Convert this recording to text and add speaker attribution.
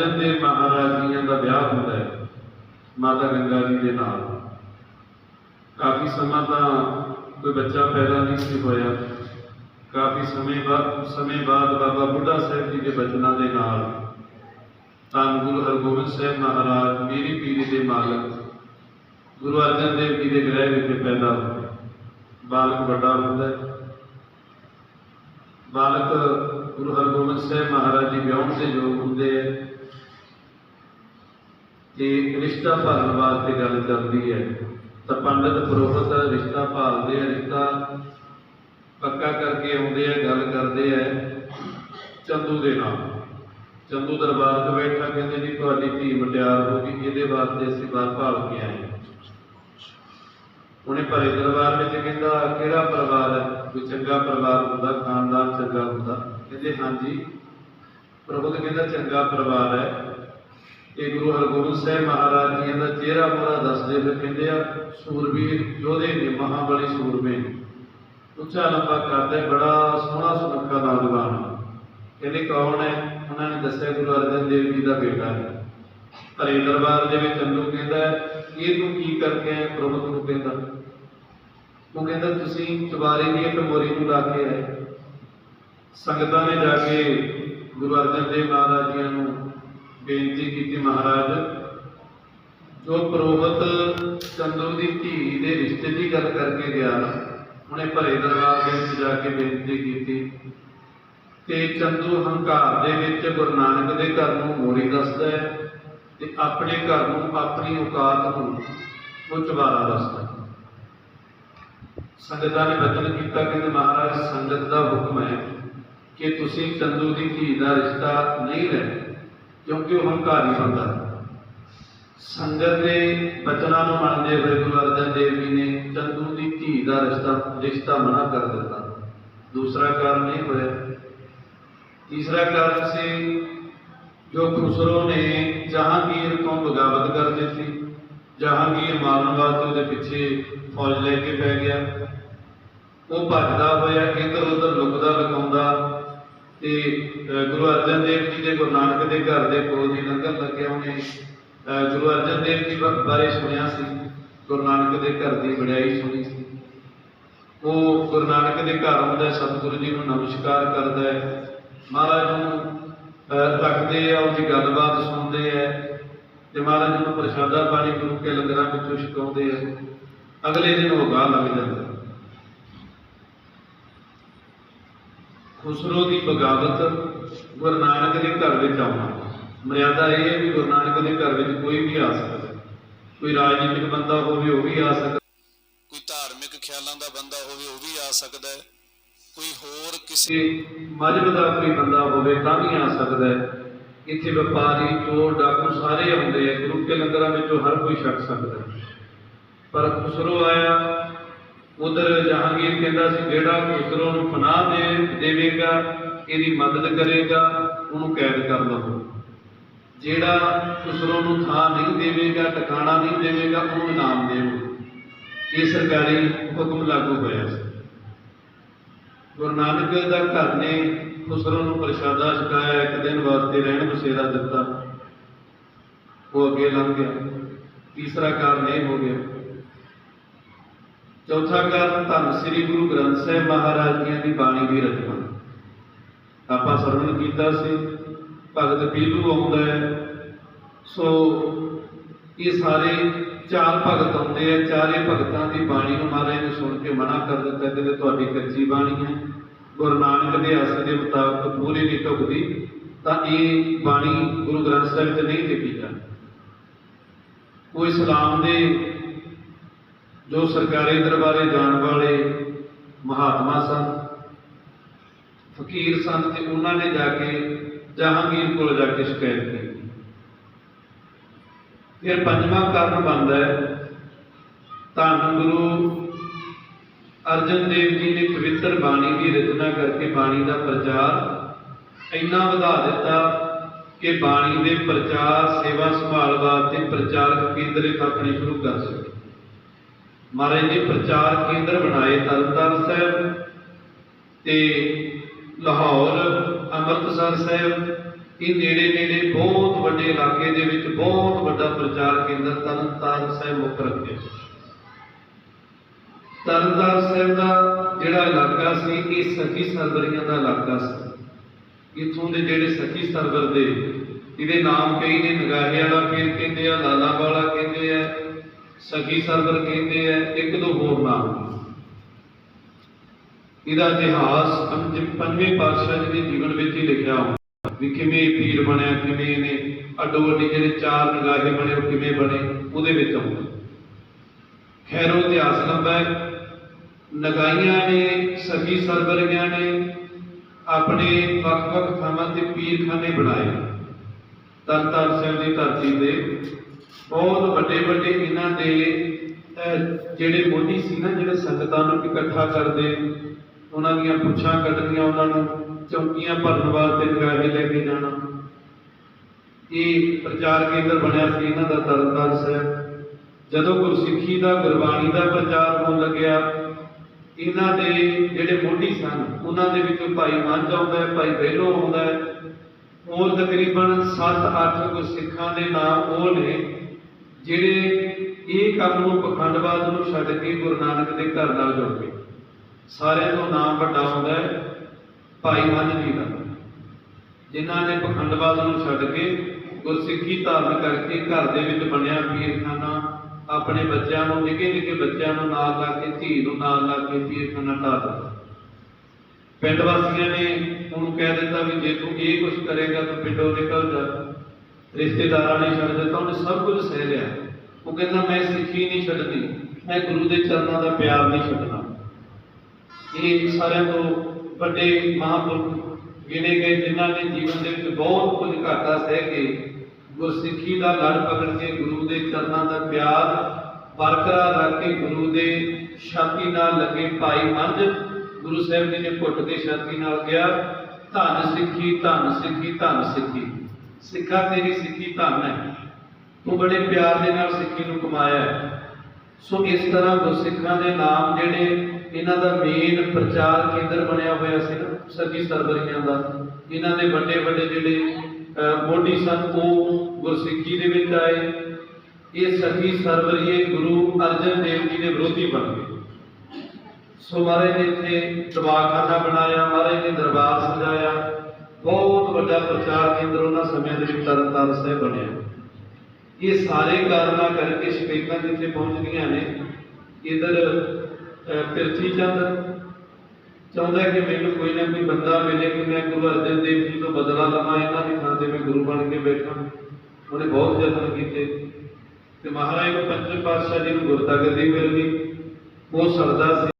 Speaker 1: ਅਰਜਨ ਦੇਵ ਮਹਾਰਾਜ ਜੀਆਂ ਦਾ ਵਿਆਹ ਹੁੰਦਾ ਹੈ, ਮਾਤਾ ਗੰਗਾ ਜੀ ਦੇ ਨਾਲ। ਕਾਫੀ ਸਮਾਂ ਤਾਂ ਕੋਈ ਬੱਚਾ ਪੈਦਾ ਨਹੀਂ ਸੀ ਹੋਇਆ। ਕਾਫੀ ਸਮੇਂ ਬਾਅਦ ਸਮੇਂ ਬਾਅਦ ਬਾਬਾ ਬੁੱਢਾ ਸਾਹਿਬ ਜੀ ਦੇ ਬਚਨਾਂ ਦੇ ਨਾਲ ਧੰਨ ਗੁਰੂ ਹਰਗੋਬਿੰਦ ਸਾਹਿਬ ਮਹਾਰਾਜ, ਮੇਰੀ ਪੀਰੀ ਦੇ ਮਾਲਕ, ਗੁਰੂ ਅਰਜਨ ਦੇਵ ਜੀ ਦੇ ਗ੍ਰਹਿ ਵਿੱਚ ਪੈਦਾ ਹੋਏ। ਬਾਲਕ ਵੱਡਾ ਹੁੰਦਾ ਹੈ। ਬਾਲਕ ਗੁਰੂ ਹਰਗੋਬਿੰਦ ਸਾਹਿਬ ਮਹਾਰਾਜ ਜੀ ਵਿਆਹਣ ਦੇ ਯੋਗ ਹੁੰਦੇ ਹੈ। ਤੇ ਰਿਸ਼ਤਾ ਭਾਲਣ ਵਾਸਤੇ ਗੱਲ ਚੱਲਦੀ ਹੈ। ਤਾਂ ਪੰਡਤ, ਪੁਰੋਹਿਤ ਰਿਸ਼ਤਾ ਭਾਲਦੇ ਆ, ਰਿਸ਼ਤਾ ਪੱਕਾ ਕਰਕੇ ਆਉਂਦੇ ਆ, ਗੱਲ ਕਰਦੇ ਆ ਚੰਦੂ ਦੇ ਨਾਲ। ਚੰਦੂ ਦਰਬਾਰ 'ਚ ਬੈਠਾ, ਕਹਿੰਦੇ ਜੀ, ਤੁਹਾਡੀ ਧੀ ਮਟਿਆਰ ਹੋ ਗਈ, ਇਹਦੇ ਵਾਸਤੇ ਅਸੀਂ ਬਾਹਰ ਭਾਲ ਕੇ ਆਏ ਉਹਨੇ ਭਰੇ ਦਰਬਾਰ ਵਿੱਚ ਕਹਿੰਦਾ, ਕਿਹੜਾ ਪਰਿਵਾਰ ਹੈ? ਕੋਈ ਚੰਗਾ ਪਰਿਵਾਰ ਹੁੰਦਾ, ਖਾਨਦਾਨ ਚੰਗਾ ਹੁੰਦਾ? ਕਹਿੰਦੇ, ਹਾਂਜੀ। ਪ੍ਰਭੂ ਕਹਿੰਦਾ, ਚੰਗਾ ਪਰਿਵਾਰ ਹੈ। ਇਹ ਗੁਰੂ ਹਰਗੋਬਿੰਦ ਸਾਹਿਬ ਮਹਾਰਾਜ ਜੀ ਦਾ ਚਿਹਰਾ ਮੋਰਾ ਦੱਸਦੇ ਹੋਏ ਕਹਿੰਦੇ ਆ, ਸੂਰਬੀਰ ਯੋਧੇ ਨੇ ਮਹਾਬਲੀ ਸੂਰਮੇ ਉੱਚਾ ਲੰਬਾ ਕਰਦੇ ਬੜਾ ਸੋਹਣਾ ਸੁਨੱਖਾ ਨੌਜਵਾਨ। ਕਹਿੰਦੇ, ਕੌਣ ਹੈ? ਉਹਨਾਂ ਨੇ ਦੱਸਿਆ, ਗੁਰੂ ਅਰਜਨ ਦੇਵ ਜੀ ਦਾ ਬੇਟਾ ਹੈ। ਭਰੇ ਦਰਬਾਰ ਦੇ ਵਿੱਚ ਅੰਦੂ ਕਹਿੰਦਾ, ਇਹ ਤੂੰ ਕੀ ਕਰਕੇ ਆਇਆ ਪ੍ਰਭੂ ਨੂੰ ਕਹਿੰਦਾ ਉਹ ਕਹਿੰਦਾ, ਤੁਸੀਂ ਚੁਬਾਰੇ ਦੀ ਟਮੋਰੀ ਨੂੰ ਲਾ ਕੇ ਆਏ। ਸੰਗਤਾਂ ਨੇ ਜਾ ਕੇ ਗੁਰੂ ਅਰਜਨ ਦੇਵ ਮਹਾਰਾਜ ਜੀ ਨੂੰ ਬੇਨਤੀ ਕੀਤੀ ਮਹਾਰਾਜ, ਜੋ ਪ੍ਰੋਹਤ ਚੰਦੂ ਦੀ ਧੀ ਦੇ ਰਿਸ਼ਤੇ ਦੀ ਗੱਲ ਕਰਕੇ ਗਿਆ ਉਹਨੇ ਭਰੇ ਦਰਬਾਰ ਦੇ ਵਿੱਚ ਜਾ ਕੇ ਬੇਨਤੀ ਕੀਤੀ ਤੇ ਚੰਦੂ ਹੰਕਾਰ ਦੇ ਵਿੱਚ ਗੁਰੂ ਨਾਨਕ ਦੇ ਘਰ ਨੂੰ ਮੋਰੀ ਦੱਸਦਾ ਹੈ ਤੇ ਆਪਣੇ ਘਰ ਨੂੰ ਆਪਣੀ ਔਕਾਤ ਨੂੰ ਉਹ ਚੁਬਾਰਾ ਦੱਸਦਾ ਸੰਗਤਾਂ ਨੇ ਬਚਨ ਕੀਤਾ ਕਿ ਮਹਾਰਾਜ, ਸੰਗਤ ਦਾ ਹੁਕਮ ਹੈ ਕਿ ਤੁਸੀਂ ਚੰਦੂ ਦੀ ਧੀ ਦਾ ਰਿਸ਼ਤਾ ਨਹੀਂ ਲੈਣਾ। ਕਿਉਂਕਿ ਉਹ ਹੰਕਾਰੀ ਹੁੰਦਾ ਸੰਗਤ ਦੇ ਬਚਨਾਂ ਨੂੰ ਮੰਨਦੇ ਹੋਏ ਗੁਰੂ ਅਰਜਨ ਦੇਵ ਜੀ ਨੇ ਚੰਦੂ ਦੀ ਧੀ ਦਾ ਰਿਸ਼ਤਾ ਰਿਸ਼ਤਾ ਮਨਾ ਕਰ ਦਿੱਤਾ। ਦੂਸਰਾ ਕਾਰਨ ਇਹ ਹੋਇਆ। ਤੀਸਰਾ ਕਾਰਨ ਸੀ, ਜੋ ਖੁਸਰੋ ਨੇ ਜਹਾਂਗੀਰ ਤੋਂ ਬਗਾਵਤ ਕਰ ਦਿੱਤੀ। ਜਹਾਂਗੀਰ ਮਾਰਨ ਵਾਸਤੇ ਉਹਦੇ ਪਿੱਛੇ ਫੌਜ ਲੈ ਕੇ ਪੈ ਗਿਆ। ਉਹ ਭੱਜਦਾ ਹੋਇਆ ਇੱਧਰ ਉੱਧਰ ਲੁਕਦਾ ਲਗਾਉਂਦਾ ਤੇ ਗੁਰੂ ਅਰਜਨ ਦੇਵ ਜੀ ਦੇ ਗੁਰੂ ਨਾਨਕ ਦੇ ਘਰ ਦੇ ਕੋਲ ਦੀ ਲੰਗਰ ਲੱਗਿਆ ਉਹਨੇ ਗੁਰੂ ਅਰਜਨ ਦੇਵ ਜੀ ਬਾਰੇ ਸੁਣਿਆ ਸੀ, ਗੁਰੂ ਨਾਨਕ ਦੇ ਘਰ ਦੀ ਵਡਿਆਈ ਸੁਣੀ ਸੀ। ਉਹ ਗੁਰੂ ਨਾਨਕ ਦੇ ਘਰ ਆਉਂਦਾ ਸਤਿਗੁਰੂ ਜੀ ਨੂੰ ਨਮਸਕਾਰ ਕਰਦਾ ਹੈ, ਮਹਾਰਾਜ ਨੂੰ ਰੱਖਦੇ ਆ, ਉਹਦੀ ਗੱਲਬਾਤ ਸੁਣਦੇ ਆ, ਤੇ ਮਹਾਰਾਜ ਨੂੰ ਪ੍ਰਸ਼ਾਦਾ ਪਾਣੀ ਗੁਰੂ ਕੇ ਲੰਗਰਾਂ ਵਿੱਚੋਂ ਛਕਾਉਂਦੇ ਆ। ਅਗਲੇ ਦਿਨ ਉਹ ਗਾਹ ਲੱਗ ਜਾਂਦਾ। ਖੁਸਰੋ ਦੀ ਬਗਾਵਤ ਗੁਰੂ ਨਾਨਕ ਦੇ ਘਰ ਵਿੱਚ ਆਉਣਾ। ਮਰਿਆਦਾ ਇਹ ਹੈ ਵੀ ਗੁਰੂ ਨਾਨਕ ਦੇ ਘਰ ਵਿੱਚ ਕੋਈ ਵੀ ਆ ਸਕਦਾ ਕੋਈ ਰਾਜਨੀਤਿਕ ਬੰਦਾ ਹੋਵੇ, ਉਹ ਵੀ ਆ ਸਕਦਾ
Speaker 2: ਕੋਈ ਧਾਰਮਿਕ ਖਿਆਲਾਂ ਦਾ ਬੰਦਾ ਹੋਵੇ, ਉਹ ਵੀ ਆ ਸਕਦਾ ਹੈ। ਕੋਈ ਹੋਰ ਕਿਸੇ
Speaker 1: ਕਿਸੇ ਮਜਬ ਦਾ ਕੋਈ ਬੰਦਾ ਹੋਵੇ, ਤਾਂ ਵੀ ਆ ਸਕਦਾ ਹੈ। ਇੱਥੇ ਵਪਾਰੀ, ਚੋਰ, ਡਾਕੂ ਸਾਰੇ ਆਉਂਦੇ ਆ ਗੁਰੂ ਕੇ ਲੰਗਰਾਂ ਵਿੱਚੋਂ ਹਰ ਕੋਈ ਛਕ ਸਕਦਾ ਪਰ ਖੁਸਰੋ ਆਇਆ ਉਧਰ ਜਹਾਂਗੀਰ ਕਹਿੰਦਾ ਸੀ, ਜਿਹੜਾ ਖੁਸਰੋ ਨੂੰ ਪਨਾਹ ਦੇ ਦੇਵੇਗਾ, ਇਹਦੀ ਮਦਦ ਕਰੇਗਾ, ਉਹਨੂੰ ਕੈਦ ਕਰ ਲਵੋ। ਜਿਹੜਾ ਖੁਸਰੋ ਨੂੰ ਥਾਂ ਨਹੀਂ ਦੇਵੇਗਾ, ਟਿਕਾਣਾ ਨਹੀਂ ਦੇਵੇਗਾ, ਉਹਨੂੰ ਇਨਾਮ ਦੇਵੋ। ਇਹ ਸਰਕਾਰੀ ਹੁਕਮ ਲਾਗੂ ਹੋਇਆ ਸੀ। ਗੁਰੂ ਨਾਨਕ ਦਾ ਘਰ ਨੇ ਖੁਸਰੋ ਨੂੰ ਪ੍ਰਸ਼ਾਦਾ ਛਕਾਇਆ, ਇੱਕ ਦਿਨ ਵਾਸਤੇ ਰਹਿਣ ਬਸੇਰਾ ਦਿੱਤਾ। ਉਹ ਅੱਗੇ ਲੰਘ ਗਿਆ। ਤੀਸਰਾ ਕਾਰਨ ਇਹ ਹੋ ਗਿਆ ਚੌਥਾ ਕਾਰਨ ਧੰਨ ਸ੍ਰੀ ਗੁਰੂ ਗ੍ਰੰਥ ਸਾਹਿਬ ਮਹਾਰਾਜ ਜੀ ਦੀ ਬਾਣੀ ਦੀ ਰਚਨਾ। ਆਪਾਂ ਸਰਵਣ ਕੀਤਾ ਸੀ, ਭਗਤ ਪੀਲੂ ਆਉਂਦਾ ਹੈ। ਸੋ ਇਹ ਸਾਰੇ ਚਾਰ ਭਗਤ ਆਉਂਦੇ ਆ, ਚਾਰੇ ਭਗਤਾਂ ਦੀ ਬਾਣੀ ਨੂੰ ਮਹਾਰਾਜ ਨੇ ਸੁਣ ਕੇ ਮਨਾ ਕਰ ਦਿੱਤਾ ਕਿ ਤੁਹਾਡੀ ਕੱਚੀ ਬਾਣੀ ਹੈ। ਗੁਰੂ ਨਾਨਕ ਦੇ ਆਸੇ ਦੇ ਮੁਤਾਬਕ ਪੂਰੀ ਨਹੀਂ ਢੁਕਦੀ, ਤਾਂ ਇਹ ਬਾਣੀ ਗੁਰੂ ਗ੍ਰੰਥ ਸਾਹਿਬ ਵਿੱਚ ਨਹੀਂ ਲਿਖੀ ਜਾਂਦੀ। ਉਹ ਇਸਲਾਮ ਦੇ ਜੋ ਸਰਕਾਰੀ ਦਰਬਾਰੇ ਜਾਣ ਵਾਲੇ ਮਹਾਤਮਾ ਸਨ, ਫਕੀਰ ਸਨ ਤੇ ਉਹਨਾਂ ਨੇ ਜਾ ਕੇ ਜਹਾਂਗੀਰ ਕੋਲ ਜਾ ਕੇ ਸ਼ਿਕਾਇਤ ਕੀਤੀ। ਫਿਰ ਪੰਜਵਾਂ ਕਾਰਨ ਬਣਦਾ ਹੈ, ਧੰਨ ਗੁਰੂ ਅਰਜਨ ਦੇਵ ਜੀ ਨੇ ਪਵਿੱਤਰ ਬਾਣੀ ਦੀ ਰਚਨਾ ਕਰਕੇ ਬਾਣੀ ਦਾ ਪ੍ਰਚਾਰ ਇੰਨਾ ਵਧਾ ਦਿੱਤਾ ਕਿ ਬਾਣੀ ਦੇ ਪ੍ਰਚਾਰ, ਸੇਵਾ ਸੰਭਾਲ ਵਾਸਤੇ ਪ੍ਰਚਾਰਕ ਕੇਂਦਰ ਇੱਕ ਆਪਣੇ ਸ਼ੁਰੂ ਕਰ ਸਕੇ ਮਹਾਰਾਜ ਨੇ ਪ੍ਰਚਾਰ ਕੇਂਦਰ ਬਣਾਏ ਤਰਨਤਾਰਨ ਸਾਹਿਬ ਤੇ ਲਾਹੌਰ, ਅੰਮ੍ਰਿਤਸਰ ਸਾਹਿਬ, ਇਹ ਨੇੜੇ ਨੇੜੇ ਬਹੁਤ ਵੱਡੇ ਇਲਾਕੇ ਦੇ ਵਿੱਚ ਬਹੁਤ ਵੱਡਾ ਪ੍ਰਚਾਰ ਕੇਂਦਰ ਤਰਨਤਾਰਨ ਸਾਹਿਬ ਮੁੱਖ ਰੱਖਿਆ। ਤਰਨਤਾਰਨ ਸਾਹਿਬ ਦਾ ਜਿਹੜਾ ਇਲਾਕਾ ਸੀ, ਇਹ ਸਖੀ ਸਰਵਰੀਆਂ ਦਾ ਇਲਾਕਾ ਸੀ। ਇੱਥੋਂ ਦੇ ਜਿਹੜੇ ਸਖੀ ਸਰਵਰ ਦੇ, ਇਹਦੇ ਨਾਮ ਕਈ ਨੇ ਨਗਾਹੇ ਵਾਲਾ ਪੀਰ ਕਹਿੰਦੇ ਆ, ਲਾਲਾ ਵਾਲਾ ਕਹਿੰਦੇ ਆ ਸਖੀ ਸਰਵਰ ਕਹਿੰਦੇ ਆ, ਇੱਕ ਦੋ ਹੋਰ ਨਾਮ। ਇਹਦਾ ਇਤਿਹਾਸ ਪੰਜਵੇਂ ਪਾਤਸ਼ਾਹ ਜੀ ਦੇ ਜੀਵਨ ਵਿੱਚ ਹੀ ਲਿਖਿਆ ਹੁੰਦਾ ਵੀ ਕਿਵੇਂ ਪੀਰ ਬਣਿਆ, ਕਿਵੇਂ ਇਹਨੇ ਅੱਡੋ ਅੱਡੀ ਜਿਹੜੇ ਚਾਰ ਨਗਾਹੇ ਬਣੇ, ਉਹ ਕਿਵੇਂ ਬਣੇ, ਉਹਦੇ ਵਿੱਚ ਆਉਂਦਾ। ਖੈਰੋ ਇਤਿਹਾਸ ਲੰਬਾ ਹੈ। ਨਗਾਈਆਂ ਨੇ, ਸਖੀ ਸਰਵਰੀਆਂ ਨੇ ਆਪਣੇ ਵੱਖ-ਵੱਖ ਥਾਵਾਂ ਤੇ ਪੀਰਖਾਨੇ ਬਣਾਏ। ਤਰਨਤਾਰਨ ਸਾਹਿਬ ਦੀ ਧਰਤੀ ਤੇ ਬਹੁਤ ਵੱਡੇ ਵੱਡੇ ਇਹਨਾਂ ਦੇ ਜਿਹੜੇ ਮੋਢੀ ਸੀ ਨਾ, ਜਿਹੜੇ ਸੰਗਤਾਂ ਨੂੰ ਇਕੱਠਾ ਕਰਦੇ, ਉਹਨਾਂ ਦੀਆਂ ਪੁੱਛਾਂ ਕੱਢਣੀਆਂ, ਉਹਨਾਂ ਨੂੰ ਚੌਕੀਆਂ ਭਰਨ ਵਾਸਤੇ ਨਿਗਾਹੇ ਲੈ ਕੇ ਜਾਣਾ। ਇਹ ਪ੍ਰਚਾਰ ਕੇਂਦਰ ਬਣਿਆ ਸੀ, ਇਹਨਾਂ ਦਾ ਤਰਨਤਾਰਨ ਸਾਹਿਬ। ਜਦੋਂ ਗੁਰਸਿੱਖੀ ਦਾ, ਗੁਰਬਾਣੀ ਦਾ ਪ੍ਰਚਾਰ ਹੋਣ ਲੱਗਿਆ, ਇਹਨਾਂ ਦੇ ਜਿਹੜੇ ਮੋਢੀ ਸਨ, ਉਹਨਾਂ ਦੇ ਵਿੱਚੋਂ ਭਾਈ ਮੰਝ ਆਉਂਦਾ ਹੈ, ਭਾਈ ਬਹਿਲੋ ਆਉਂਦਾ ਹੈ। ਹੋਰ ਤਕਰੀਬਨ 7-8 ਗੁਰਸਿੱਖਾਂ ਦੇ ਨਾਮ ਉਹ ਨੇ। ਜਿਹੜੇ ਇਹ ਕੰਮ ਨੂੰ ਪਖੰਡਵਾਦ ਨੂੰ ਛੱਡ ਕੇ ਗੁਰੂ ਨਾਨਕ ਦੇ ਘਰ ਨਾਲ ਜੁੜ ਗਏ। ਸਾਰਿਆਂ ਤੋਂ ਨਾਮ ਵੱਡਾ ਆਉਂਦਾ ਹੈ ਭਾਈ ਮੰਝ ਜੀ ਦਾ। ਜਿਨ੍ਹਾਂ ਨੇ ਪਖੰਡਵਾਦ ਨੂੰ ਛੱਡ ਕੇ ਗੁਰਸਿੱਖੀ ਧਾਰਨ ਕਰਕੇ ਘਰ ਦੇ ਵਿੱਚ ਬਣਿਆ ਪੀਰਖਾਨਾ ਆਪਣੇ ਬੱਚਿਆਂ ਨੂੰ, ਨਿੱਕੇ ਨਿੱਕੇ ਬੱਚਿਆਂ ਨੂੰ ਨਾਲ ਲਾ ਕੇ, ਧੀ ਨੂੰ ਨਾਲ ਲਾ ਕੇ ਪੀਰਖਾਨਾ ਢਾਹ ਦਿੱਤਾ। ਪਿੰਡ ਵਾਸੀਆਂ ਨੇ ਉਹਨੂੰ ਕਹਿ ਦਿੱਤਾ ਵੀ ਜੇ ਤੂੰ ਇਹ ਕੁਝ ਕਰੇਗਾ ਤਾਂ ਪਿੰਡੋਂ ਨਿਕਲ ਜਾ। ਰਿਸ਼ਤੇਦਾਰਾਂ ਨੇ ਛੱਡ ਦਿੱਤਾ, ਉਹਨੇ ਸਭ ਕੁਝ ਸਹਿ ਲਿਆ। ਉਹ ਕਹਿੰਦਾ, ਮੈਂ ਸਿੱਖੀ ਨਹੀਂ ਛੱਡਣੀ, ਮੈਂ ਗੁਰੂ ਦੇ ਚਰਨਾਂ ਦਾ ਪਿਆਰ ਨਹੀਂ ਛੱਡਣਾ। ਇਹ ਸਾਰਿਆਂ ਤੋਂ ਵੱਡੇ ਮਹਾਂਪੁਰਖ ਗਿਣੇ ਗਏ, ਜਿਨ੍ਹਾਂ ਨੇ ਜੀਵਨ ਦੇ ਵਿੱਚ ਬਹੁਤ ਕੁਝ ਘਾਟਾ ਸਹਿ ਕੇ ਗੁਰਸਿੱਖੀ ਦਾ ਲੜ ਪਕੜ ਕੇ ਗੁਰੂ ਦੇ ਚਰਨਾਂ ਦਾ ਪਿਆਰ ਬਰਕਰਾਰ ਰੱਖ ਕੇ ਗੁਰੂ ਦੇ ਛਾਤੀ ਨਾਲ ਲੱਗੇ ਭਾਈ ਮੰਝ ਗੁਰੂ ਸਾਹਿਬ ਜੀ ਨੇ ਘੁੱਟ ਕੇ ਛਾਤੀ ਨਾਲ ਕਿਹਾ, ਧੰਨ ਸਿੱਖੀ ਧੰਨ ਸਿੱਖੀ ਧੰਨ ਸਿੱਖੀ। ਸਿੱਖਾ ਤੇਰੀ ਸਿੱਖੀ ਧਨ ਹੈ। ਤੂੰ ਬੜੇ ਪਿਆਰ ਦੇ ਨਾਲ ਸਿੱਖੀ ਨੂੰ ਕਮਾਇਆ ਹੈ। ਸੋ ਇਸ ਤਰ੍ਹਾਂ ਗੁਰਸਿੱਖਾਂ ਦੇ ਨਾਮ ਜਿਹੜੇ ਇਹਨਾਂ ਦਾ ਮੇਨ ਪ੍ਰਚਾਰ ਕੇਂਦਰ ਬਣਿਆ ਹੋਇਆ ਸੀ ਨਾ ਸੱਗੀ ਸਰਵਰੀਆਂ ਦਾ ਇਹਨਾਂ ਦੇ ਵੱਡੇ ਵੱਡੇ ਜਿਹੜੇ ਅਹ, ਮੋਢੀ ਸਨ ਉਹ ਗੁਰਸਿੱਖੀ ਦੇ ਵਿੱਚ ਆਏ। ਇਹ ਸੱਗੀ ਸਰਵਰੀਏ ਗੁਰੂ ਅਰਜਨ ਦੇਵ ਜੀ ਦੇ ਵਿਰੋਧੀ ਬਣ ਗਏ। ਸੋ ਮਹਾਰਾਜ ਨੇ ਇੱਥੇ ਦਵਾਖਾਨਾ ਬਣਾਇਆ ਮਹਾਰਾਜ ਨੇ ਦਰਬਾਰ ਸਜਾਇਆ। ਬਹੁਤ ਵੱਡਾ ਪ੍ਰਚਾਰ ਕੇਂਦਰ ਉਹਨਾਂ ਸਮਿਆਂ ਦੇ ਵਿੱਚ ਤਰਨਤਾਰਨ ਸਾਹਿਬ ਬਣਿਆ। ਇਹ ਸਾਰੇ ਕਾਰਨਾਂ ਕਰਕੇ ਸ਼ਕੈਤਾਂ ਜਿੱਥੇ ਪਹੁੰਚਦੀਆਂ ਨੇ, ਇਧਰ ਪ੍ਰਿਥੀ ਚੰਦ। ਚਾਹੁੰਦਾ ਕਿ ਮੈਨੂੰ ਕੋਈ ਨਾ ਕੋਈ ਬੰਦਾ ਮਿਲੇ, ਕਿ ਮੈਂ ਗੁਰੂ ਅਰਜਨ ਦੇਵ ਜੀ ਤੋਂ ਬਦਲਾ ਲਵਾਂ, ਇਹਨਾਂ ਦੀ ਥਾਂ ਤੇ ਮੈਂ ਗੁਰੂ ਬਣ ਕੇ ਬੈਠਾਂ। ਉਹਨੇ ਬਹੁਤ ਯਤਨ ਕੀਤੇ। ਤੇ ਮਹਾਰਾਜ ਨੂੰ ਪੰਜਵੇਂ ਪਾਤਸ਼ਾਹ ਜੀ ਨੂੰ ਗੁਰਤਾ ਗੱਦੀ ਮਿਲ ਗਈ ਉਹ ਸਰਦਾ ਸੀ।